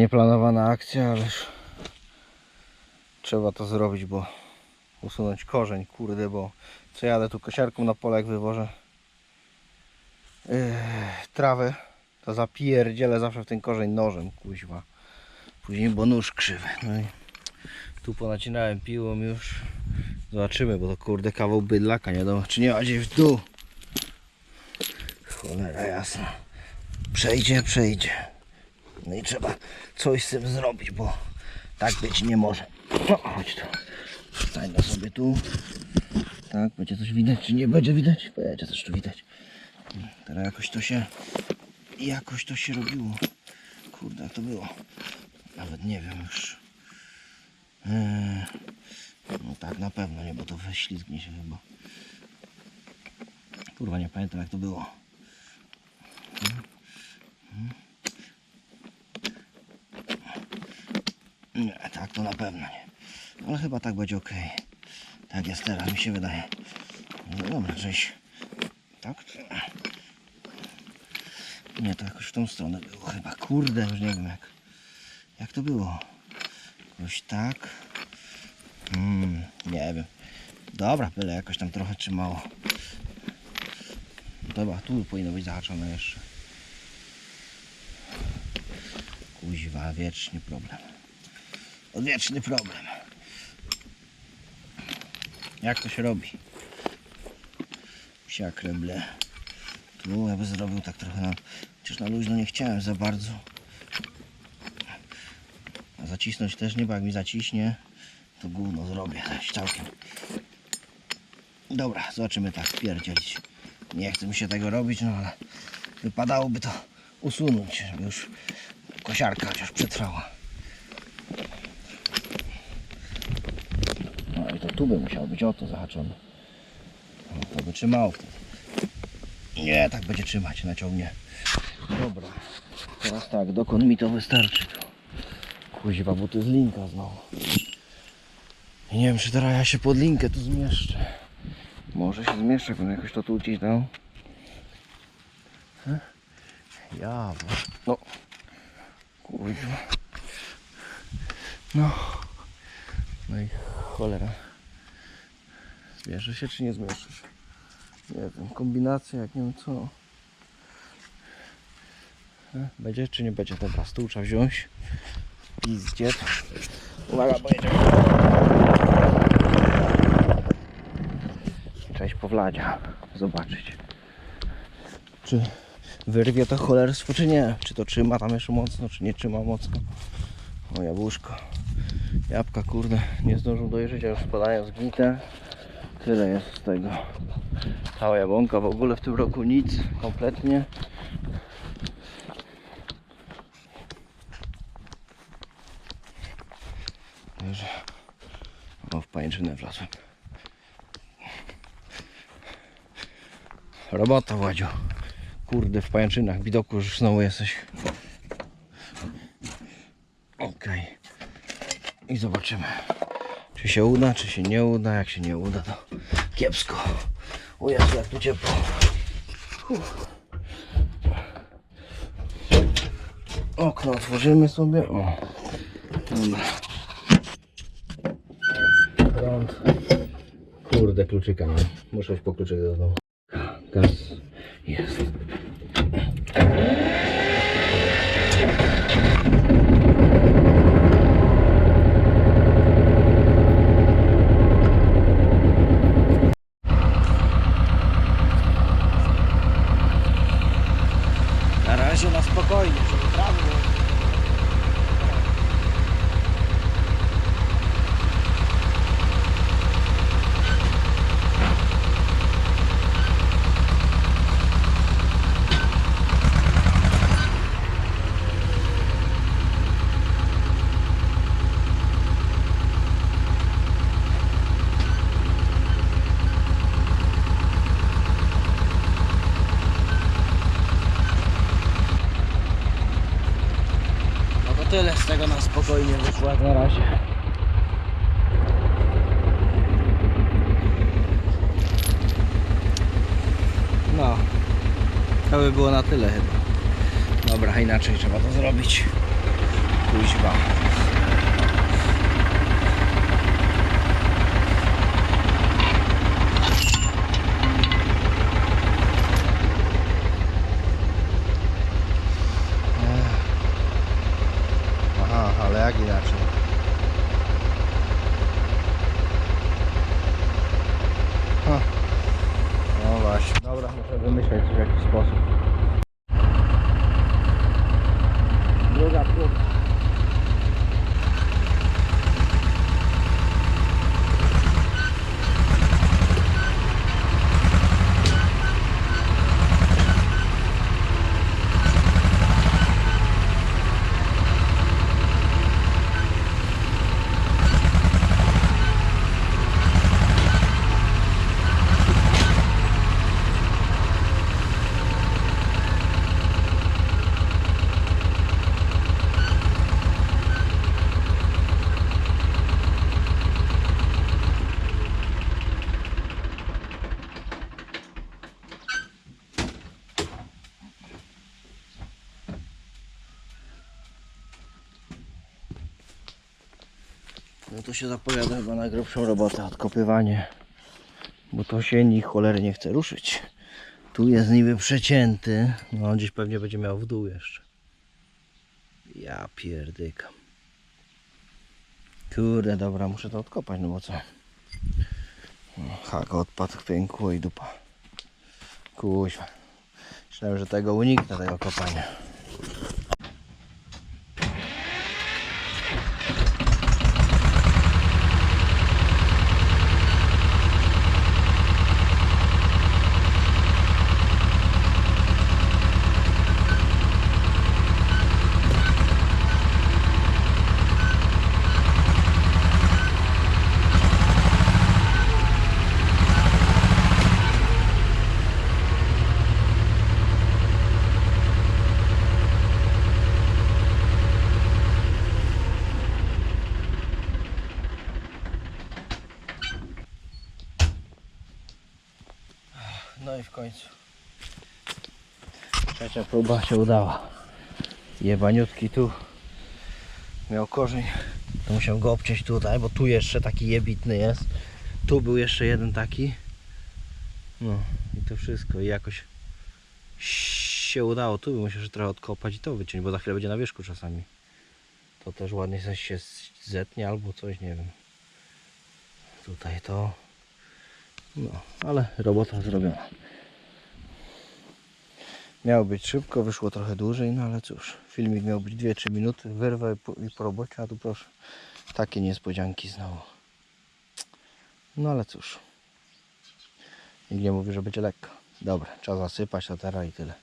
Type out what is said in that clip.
Nieplanowana akcja, ależ trzeba to zrobić, bo usunąć korzeń, kurde, bo co jadę tu kosiarką na pole, jak wywożę yy, trawę, to zapierdzielę zawsze w ten korzeń nożem, kuźwa. Później, bo nóż krzywy. No i tu ponacinałem piłą już. Zobaczymy, bo to kurde kawał bydlaka, nie wiadomo czy nie ma gdzieś w dół. Cholera jasna. Przejdzie, przejdzie. No i trzeba coś z tym zrobić, bo tak być nie może. No, chodź tu. Stań na sobie tu. Tak, będzie coś widać, czy nie będzie widać? Będzie coś tu widać. Teraz jakoś to się... Jakoś to się robiło. Kurde, jak to było? Nawet nie wiem już. Eee, no tak, na pewno nie, bo to wyślizgnie się chyba. Kurwa, nie pamiętam jak to było. Nie, tak to na pewno nie. Ale chyba tak będzie ok. Tak jest teraz, mi się wydaje. No dobra, żeś. Tak? Nie, to jakoś w tą stronę było chyba. Kurde, już nie wiem jak. Jak to było? Jakoś tak. Hmm, nie wiem. Dobra, byle jakoś tam trochę trzymało. Dobra, tu powinno być zahaczone jeszcze. Kuźwa, wieczny problem. Odwieczny problem. Jak to się robi? Psia kreble. Tu ja by zrobił tak trochę na... Chociaż na luźno nie chciałem za bardzo. A zacisnąć też nie, bo jak mi zaciśnie, to gówno zrobię całkiem. Dobra, zobaczymy tak, pierdzielić. Nie chce mi się tego robić, no ale wypadałoby to usunąć, żeby już kosiarka chociaż przetrwała. No i to tu by musiało być o to zahaczone. No, to by trzymało. Nie, tak będzie trzymać, naciągnie. Dobra, teraz tak, dokąd mi to wystarczy tu? Kuźwa, bo to jest linka znowu. I nie wiem, czy teraz ja się pod linkę tu zmieszczę. Może się zmieszczę, bym jakoś to tu ucisnął. He? Ja, bo... no. Kuźwa. No. No i cholera. Zmieszysz się, czy nie zmieszysz? Nie wiem, kombinacja, jak nie wiem co. E, Będzie czy nie będzie? Dobra, stół trzeba wziąć. Pizdziet. Uwaga, bo jedziemy. Cześć Powladzia. Zobaczyć. Czy wyrwie to cholerstwo, czy nie? Czy to trzyma tam jeszcze mocno, czy nie trzyma mocno? O jabłuszko. Jabłka kurde nie zdążą dojrzeć, a już spadają z gnite. Tyle jest z tego. Cała jabłonka w ogóle w tym roku nic, kompletnie. Także o w pajęczynę wlazłem. Robota Władziu. Kurde w pajęczynach, widoku już znowu jesteś. Okej. I zobaczymy. Czy się uda, czy się nie uda. Jak się nie uda, to kiepsko. O Jezu, jak tu ciepło. Uff. Okno otworzymy sobie. O. Dobra. Prąd. Kurde, kluczyka nie. Muszę iść po kluczyk do domu. Gaz jest. Na razie na spokojnie, żeby prawo było. No to tyle z tego na spokojnie wyszło jak na razie. No, to by było na tyle chyba. Dobra, inaczej trzeba to zrobić. jak inaczej. Ha. No właśnie, dobra, muszę wymyśleć w jakiś sposób. No to się zapowiada chyba na grubszą robotę, odkopywanie. Bo to się ni cholery nie chce ruszyć. Tu jest niby przecięty. No on gdzieś pewnie będzie miał w dół jeszcze. Ja pierdykam. Kurde, dobra, muszę to odkopać, no bo co? Hak odpadł, pękło i dupa. Kuźwa. Myślałem, że tego uniknę, tego kopania. No w końcu. Trzecia próba się udała. Jebaniutki tu miał korzeń. To musiał go obciąć tutaj, bo tu jeszcze taki jebitny jest. Tu był jeszcze jeden taki. No i to wszystko. I jakoś się udało. Tu by musiał trochę odkopać i to wyciąć, bo za chwilę będzie na wierzchu czasami. To też ładnie się zetnie albo coś, nie wiem. Tutaj to. No, ale robota zrobiona. Miało być szybko, wyszło trochę dłużej, no ale cóż, filmik miał być 2-3 minuty, wyrwę i po robocie, a tu proszę, takie niespodzianki znowu. No ale cóż, nikt nie mówi, że będzie lekko. Dobra, trzeba zasypać to teraz i tyle.